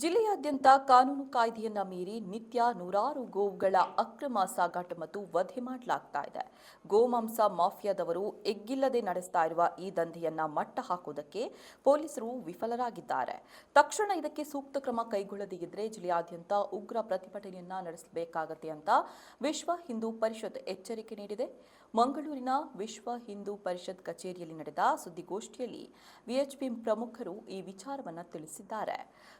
ಜಿಲ್ಲೆಯಾದ್ಯಂತ ಕಾನೂನು ಕಾಯ್ದೆಯನ್ನ ಮೀರಿ ನಿತ್ಯ ನೂರಾರು ಗೋವುಗಳ ಅಕ್ರಮ ಸಾಗಾಟ ಮತ್ತು ವಧೆ ಮಾಡಲಾಗ್ತಾ ಇದೆ. ಗೋಮಾಂಸ ಮಾಫಿಯಾದವರು ಎಗ್ಗಿಲ್ಲದೆ ನಡೆಸ್ತಾ ಇರುವ ಈ ದಂಧೆಯನ್ನ ಮಟ್ಟ ಹಾಕುವುದಕ್ಕೆ ಪೊಲೀಸರು ವಿಫಲರಾಗಿದ್ದಾರೆ. ತಕ್ಷಣ ಇದಕ್ಕೆ ಸೂಕ್ತ ಕ್ರಮ ಕೈಗೊಳ್ಳದೇ ಇದ್ರೆ ಜಿಲ್ಲೆಯಾದ್ಯಂತ ಉಗ್ರ ಪ್ರತಿಭಟನೆಯನ್ನ ನಡೆಸಬೇಕಾಗತ್ತೆ ಅಂತ ವಿಶ್ವ ಹಿಂದೂ ಪರಿಷತ್ ಎಚ್ಚರಿಕೆ ನೀಡಿದೆ. ಮಂಗಳೂರಿನ ವಿಶ್ವ ಹಿಂದೂ ಪರಿಷತ್ ಕಚೇರಿಯಲ್ಲಿ ನಡೆದ ಸುದ್ದಿಗೋಷ್ಠಿಯಲ್ಲಿ ವಿಎಚ್ಪಿ ಪ್ರಮುಖರು ಈ ವಿಚಾರವನ್ನು ತಿಳಿಸಿದ್ದಾರೆ.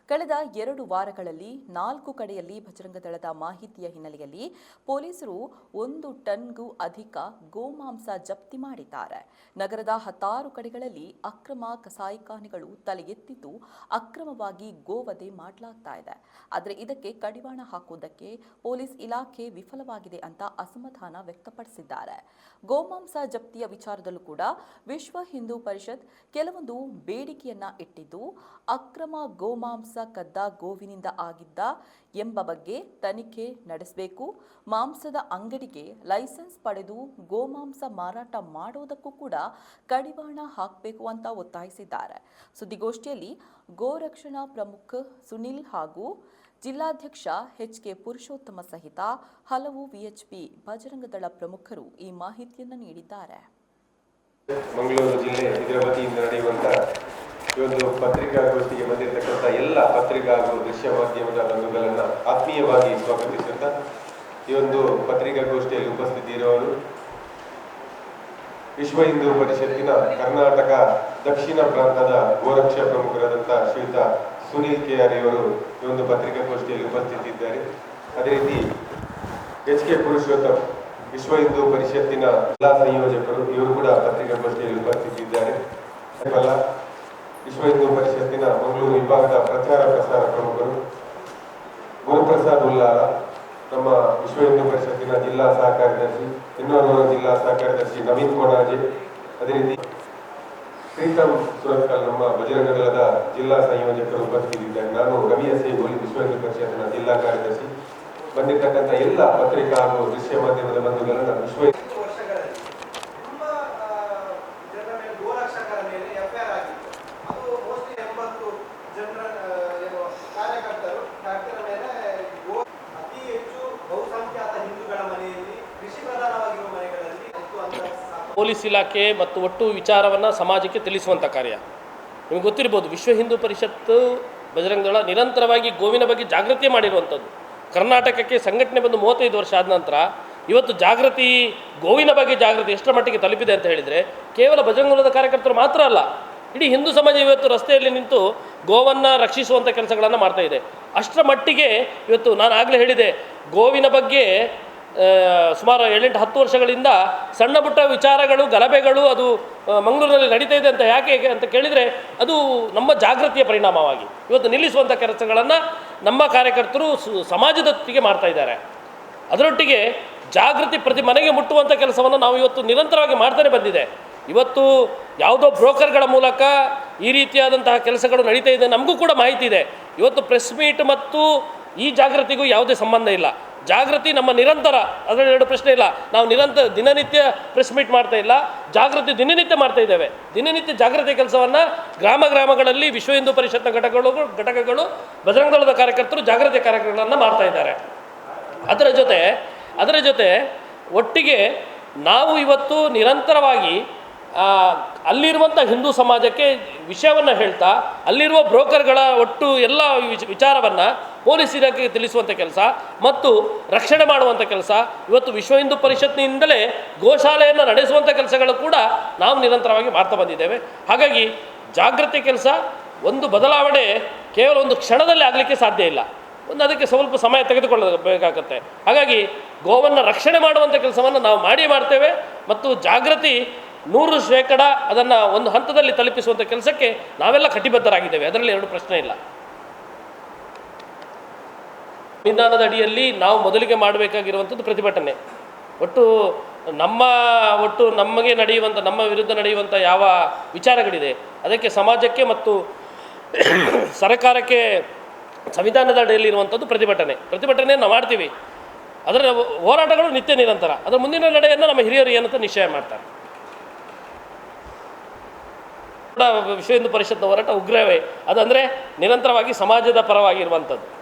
ಕಳೆದ ಎರಡು ವಾರಗಳಲ್ಲಿ ನಾಲ್ಕು ಕಡೆಯಲ್ಲಿ ಭಜರಂಗ ದಳದ ಮಾಹಿತಿಯ ಹಿನ್ನೆಲೆಯಲ್ಲಿ ಪೊಲೀಸರು ಒಂದು ಟನ್ಗೂ ಅಧಿಕ ಗೋಮಾಂಸ ಜಪ್ತಿ ಮಾಡಿದ್ದಾರೆ. ನಗರದ ಹತ್ತಾರು ಕಡೆಗಳಲ್ಲಿ ಅಕ್ರಮ ಕಸಾಯಿಖಾನೆಗಳು ತಲೆ ಎತ್ತಿದ್ದು ಅಕ್ರಮವಾಗಿ ಗೋವಧೆ ಮಾಡಲಾಗ್ತಾ ಇದೆ. ಆದರೆ ಇದಕ್ಕೆ ಕಡಿವಾಣ ಹಾಕುವುದಕ್ಕೆ ಪೊಲೀಸ್ ಇಲಾಖೆ ವಿಫಲವಾಗಿದೆ ಅಂತ ಅಸಮಾಧಾನ ವ್ಯಕ್ತಪಡಿಸಿದ್ದಾರೆ. ಗೋಮಾಂಸ ಜಪ್ತಿಯ ವಿಚಾರದಲ್ಲೂ ಕೂಡ ವಿಶ್ವ ಹಿಂದೂ ಪರಿಷತ್ ಕೆಲವೊಂದು ಬೇಡಿಕೆಯನ್ನ ಇಟ್ಟಿದ್ದು, ಅಕ್ರಮ ಗೋಮಾಂಸ ಕದ್ದ ಗೋವಿನಿಂದ ಆಗಿದ್ದ ಎಂಬ ಬಗ್ಗೆ ತನಿಖೆ ನಡೆಸಬೇಕು. ಮಾಂಸದ ಅಂಗಡಿಗೆ ಲೈಸೆನ್ಸ್ ಪಡೆದು ಗೋಮಾಂಸ ಮಾರಾಟ ಮಾಡೋದಕ್ಕೂ ಕೂಡ ಕಡಿವಾಣ ಹಾಕಬೇಕು ಅಂತ ಒತ್ತಾಯಿಸಿದ್ದಾರೆ. ಸುದ್ದಿಗೋಷ್ಠಿಯಲ್ಲಿ ಗೋರಕ್ಷಣಾ ಪ್ರಮುಖ ಸುನಿಲ್ ಹಾಗೂ ಜಿಲ್ಲಾಧ್ಯಕ್ಷ ಎಚ್ ಕೆ ಪುರುಷೋತ್ತಮ ಸಹಿತ ಹಲವು ವಿಎಚ್ಪಿ ಬಜರಂಗದಳ ಪ್ರಮುಖರು ಈ ಮಾಹಿತಿಯನ್ನು ನೀಡಿದ್ದಾರೆ. ಮಂಗಳೂರು ಜಿಲ್ಲೆ ಇದರ ವತಿಯಿಂದ ನಡೆಯುವಂತ ಈ ಒಂದು ಪತ್ರಿಕಾಗೋಷ್ಠಿಗೆ ಬಂದಿರತಕ್ಕಂಥ ಎಲ್ಲ ಪತ್ರಿಕಾ ದೃಶ್ಯ ಮಾಧ್ಯಮದ ಬಂಧುಗಳನ್ನು ಆತ್ಮೀಯವಾಗಿ ಸ್ವಾಗತಿಸುತ್ತಾ ಈ ಒಂದು ಪತ್ರಿಕಾಗೋಷ್ಠಿಯಲ್ಲಿ ಉಪಸ್ಥಿತಿ ಇರುವವರು. ವಿಶ್ವ ಹಿಂದೂ ಪರಿಷತ್ತಿನ ಕರ್ನಾಟಕ ದಕ್ಷಿಣ ಪ್ರಾಂತದ ಗೋರಕ್ಷ ಪ್ರಮುಖರಾದಂಥ ಶ್ರೀಯುತ ಸುನೀಲ್ ಕೆ ಆರ್ ಇವರು ಈ ಒಂದು ಪತ್ರಿಕಾಗೋಷ್ಠಿಯಲ್ಲಿ ಉಪಸ್ಥಿತಿದ್ದಾರೆ. ಅದೇ ರೀತಿ ಎಚ್ ಕೆ ಪುರುಷೋತ್ತಮ್, ವಿಶ್ವ ಹಿಂದೂ ಪರಿಷತ್ತಿನ ಜಿಲ್ಲಾ ಸಂಯೋಜಕರು ಇವರು ಕೂಡ ಪತ್ರಿಕಾಗೋಷ್ಠಿಯಲ್ಲಿ ಉಪಸ್ಥಿತಿದ್ದಾರೆ. ವಿಶ್ವ ಹಿಂದೂ ಪರಿಷತ್ತಿನ ಮಂಗಳೂರು ವಿಭಾಗದ ಪ್ರಚಾರ ಪ್ರಸಾರ ಪ್ರಮುಖರು ಗುರುಪ್ರಸಾದ್ ಉಲ್ಲಾರ ನಮ್ಮ ವಿಶ್ವ ಹಿಂದೂ ಪರಿಷತ್ತಿನ ಜಿಲ್ಲಾ ಸಹ ಕಾರ್ಯದರ್ಶಿ ಇನ್ನೋರ್ವ ಜಿಲ್ಲಾ ಸಹ ಕಾರ್ಯದರ್ಶಿ ನವೀನ್ ಕೋಣಾಜೆ. ಅದೇ ರೀತಿ ಪ್ರೀತಮ್ ಸುರತ್ಕಲ್ ನಮ್ಮ ಬಜರಂಗದಳದ ಜಿಲ್ಲಾ ಸಂಯೋಜಕರು ಉಪಸ್ಥಿತಿದ್ದಾರೆ ನಾನು ರವಿ ಎಸ್ ಐ ಗೋಲಿ ವಿಶ್ವ ಹಿಂದೂ ಪರಿಷತ್ತಿನ ಜಿಲ್ಲಾ ಕಾರ್ಯದರ್ಶಿ. ಬಂದಿರತಕ್ಕಂಥ ಎಲ್ಲ ಪತ್ರಿಕಾ ಹಾಗೂ ದೃಶ್ಯ ಮಾಧ್ಯಮದ ಬಂಧುಗಳನ್ನು ವಿಶ್ವ ಪೊಲೀಸ್ ಇಲಾಖೆ ಮತ್ತು ಒಟ್ಟು ವಿಚಾರವನ್ನು ಸಮಾಜಕ್ಕೆ ತಿಳಿಸುವಂಥ ಕಾರ್ಯ. ನಿಮಗೆ ಗೊತ್ತಿರ್ಬೋದು, ವಿಶ್ವ ಹಿಂದೂ ಪರಿಷತ್ತು ಬಜರಂಗದಳ ನಿರಂತರವಾಗಿ ಗೋವಿನ ಬಗ್ಗೆ ಜಾಗೃತಿ ಮಾಡಿರುವಂಥದ್ದು. ಕರ್ನಾಟಕಕ್ಕೆ ಸಂಘಟನೆ ಬಂದು ಮೂವತ್ತೈದು ವರ್ಷ ಆದ ನಂತರ ಇವತ್ತು ಜಾಗೃತಿ, ಗೋವಿನ ಬಗ್ಗೆ ಜಾಗೃತಿ ಎಷ್ಟರ ಮಟ್ಟಿಗೆ ತಲುಪಿದೆ ಅಂತ ಹೇಳಿದರೆ ಕೇವಲ ಬಜರಂಗದಳದ ಕಾರ್ಯಕರ್ತರು ಮಾತ್ರ ಅಲ್ಲ, ಇಡೀ ಹಿಂದೂ ಸಮಾಜ ಇವತ್ತು ರಸ್ತೆಯಲ್ಲಿ ನಿಂತು ಗೋವನ್ನು ರಕ್ಷಿಸುವಂಥ ಕೆಲಸಗಳನ್ನು ಮಾಡ್ತಾ ಇದೆ. ಅಷ್ಟರ ಮಟ್ಟಿಗೆ ಇವತ್ತು ನಾನು ಆಗಲೇ ಹೇಳಿದೆ, ಗೋವಿನ ಬಗ್ಗೆ ಸುಮಾರು ಏಳೆಂಟು ಹತ್ತು ವರ್ಷಗಳಿಂದ ಸಣ್ಣ ಪುಟ್ಟ ವಿಚಾರಗಳು, ಗಲಭೆಗಳು ಅದು ಮಂಗಳೂರಿನಲ್ಲಿ ನಡೀತಾ ಇದೆ ಅಂತ ಯಾಕೆ ಅಂತ ಕೇಳಿದರೆ ಅದು ನಮ್ಮ ಜಾಗೃತಿಯ ಪರಿಣಾಮವಾಗಿ. ಇವತ್ತು ನಿಲ್ಲಿಸುವಂಥ ಕೆಲಸಗಳನ್ನು ನಮ್ಮ ಕಾರ್ಯಕರ್ತರು ಸಮಾಜದೊತ್ತಿಗೆ ಮಾಡ್ತಾ ಇದ್ದಾರೆ. ಅದರೊಟ್ಟಿಗೆ ಜಾಗೃತಿ ಪ್ರತಿ ಮನೆಗೆ ಮುಟ್ಟುವಂಥ ಕೆಲಸವನ್ನು ನಾವು ಇವತ್ತು ನಿರಂತರವಾಗಿ ಮಾಡ್ತಾನೆ ಬಂದಿದೆ. ಇವತ್ತು ಯಾವುದೋ ಬ್ರೋಕರ್ಗಳ ಮೂಲಕ ಈ ರೀತಿಯಾದಂತಹ ಕೆಲಸಗಳು ನಡೀತಾ ಇದೆ ನಮಗೂ ಕೂಡ ಮಾಹಿತಿ ಇದೆ. ಇವತ್ತು ಪ್ರೆಸ್ ಮೀಟ್ ಮತ್ತು ಈ ಜಾಗೃತಿಗೂ ಯಾವುದೇ ಸಂಬಂಧ ಇಲ್ಲ. ಜಾಗೃತಿ ನಮ್ಮ ನಿರಂತರ, ಅದರಲ್ಲಿ ಎರಡು ಪ್ರಶ್ನೆ ಇಲ್ಲ. ನಾವು ನಿರಂತರ ದಿನನಿತ್ಯ ಪ್ರೆಸ್ ಮೀಟ್ ಮಾಡ್ತಾ ಇಲ್ಲ. ಜಾಗೃತಿ ದಿನನಿತ್ಯ ಮಾಡ್ತಾ ಇದ್ದೇವೆ. ದಿನನಿತ್ಯ ಜಾಗೃತಿ ಕೆಲಸವನ್ನು ಗ್ರಾಮ ಗ್ರಾಮಗಳಲ್ಲಿ ವಿಶ್ವ ಹಿಂದೂ ಪರಿಷತ್ನ ಘಟಕಗಳು ಘಟಕಗಳು ಬಜರಂಗ ದಳದ ಕಾರ್ಯಕರ್ತರು ಜಾಗೃತಿ ಕಾರ್ಯಕ್ರಮಗಳನ್ನು ಮಾಡ್ತಾ ಇದ್ದಾರೆ. ಅದರ ಜೊತೆ ಅದರ ಜೊತೆ ಒಟ್ಟಿಗೆ ನಾವು ಇವತ್ತು ನಿರಂತರವಾಗಿ ಅಲ್ಲಿರುವಂಥ ಹಿಂದೂ ಸಮಾಜಕ್ಕೆ ವಿಷಯವನ್ನು ಹೇಳ್ತಾ, ಅಲ್ಲಿರುವ ಬ್ರೋಕರ್ಗಳ ಒಟ್ಟು ಎಲ್ಲ ವಿಚ- ವಿಚಾರವನ್ನು ಪೊಲೀಸ್ ಇಲಾಖೆಗೆ ತಿಳಿಸುವಂಥ ಕೆಲಸ ಮತ್ತು ರಕ್ಷಣೆ ಮಾಡುವಂಥ ಕೆಲಸ. ಇವತ್ತು ವಿಶ್ವ ಹಿಂದೂ ಪರಿಷತ್ನಿಂದಲೇ ಗೋಶಾಲೆಯನ್ನು ನಡೆಸುವಂಥ ಕೆಲಸಗಳು ಕೂಡ ನಾವು ನಿರಂತರವಾಗಿ ಮಾಡ್ತಾ ಬಂದಿದ್ದೇವೆ. ಹಾಗಾಗಿ ಜಾಗೃತಿ ಕೆಲಸ ಒಂದು ಬದಲಾವಣೆ ಕೇವಲ ಒಂದು ಕ್ಷಣದಲ್ಲಿ ಆಗಲಿಕ್ಕೆ ಸಾಧ್ಯ ಇಲ್ಲ. ಒಂದು ಅದಕ್ಕೆ ಸ್ವಲ್ಪ ಸಮಯ ತೆಗೆದುಕೊಳ್ಳಬೇಕಾಗತ್ತೆ. ಹಾಗಾಗಿ ಗೋವನ್ನು ರಕ್ಷಣೆ ಮಾಡುವಂಥ ಕೆಲಸವನ್ನು ನಾವು ಮಾಡಿ ಮಾಡ್ತೇವೆ ಮತ್ತು ಜಾಗೃತಿ ನೂರು ಶೇಕಡ ಅದನ್ನು ಒಂದು ಹಂತದಲ್ಲಿ ತಲುಪಿಸುವಂಥ ಕೆಲಸಕ್ಕೆ ನಾವೆಲ್ಲ ಕಟಿಬದ್ಧರಾಗಿದ್ದೇವೆ. ಅದರಲ್ಲಿ ಎರಡು ಪ್ರಶ್ನೆ ಇಲ್ಲ. ಸಂವಿಧಾನದ ಅಡಿಯಲ್ಲಿ ನಾವು ಮೊದಲಿಗೆ ಮಾಡಬೇಕಾಗಿರುವಂಥದ್ದು ಪ್ರತಿಭಟನೆ. ಒಟ್ಟು ನಮ್ಮ, ಒಟ್ಟು ನಮಗೆ ನಡೆಯುವಂಥ, ನಮ್ಮ ವಿರುದ್ಧ ನಡೆಯುವಂಥ ಯಾವ ವಿಚಾರಗಳಿದೆ, ಅದಕ್ಕೆ ಸಮಾಜಕ್ಕೆ ಮತ್ತು ಸರ್ಕಾರಕ್ಕೆ ಸಂವಿಧಾನದ ಅಡಿಯಲ್ಲಿ ಇರುವಂಥದ್ದು ಪ್ರತಿಭಟನೆ. ಪ್ರತಿಭಟನೆ ನಾವು ಮಾಡ್ತೀವಿ. ಅದರ ಹೋರಾಟಗಳು ನಿತ್ಯ ನಿರಂತರ. ಅದರ ಮುಂದಿನ ನಡೆಯನ್ನು ನಮ್ಮ ಹಿರಿಯರು ಏನಂತ ನಿಶ್ಚಯ ಮಾಡ್ತಾರೆ. ವಿಶ್ವ ಹಿಂದೂ ಪರಿಷತ್ನ ಹೋರಾಟ ಉಗ್ರವೇ. ಅದಂದರೆ ನಿರಂತರವಾಗಿ ಸಮಾಜದ ಪರವಾಗಿರುವಂಥದ್ದು.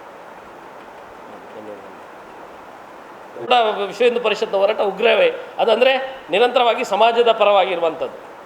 ಕೂಡ ವಿಶ್ವ ಹಿಂದೂ ಪರಿಷತ್ನ ಹೋರಾಟ ಉಗ್ರವೇ. ಅದಂದರೆ ನಿರಂತರವಾಗಿ ಸಮಾಜದ ಪರವಾಗಿರುವಂಥದ್ದು.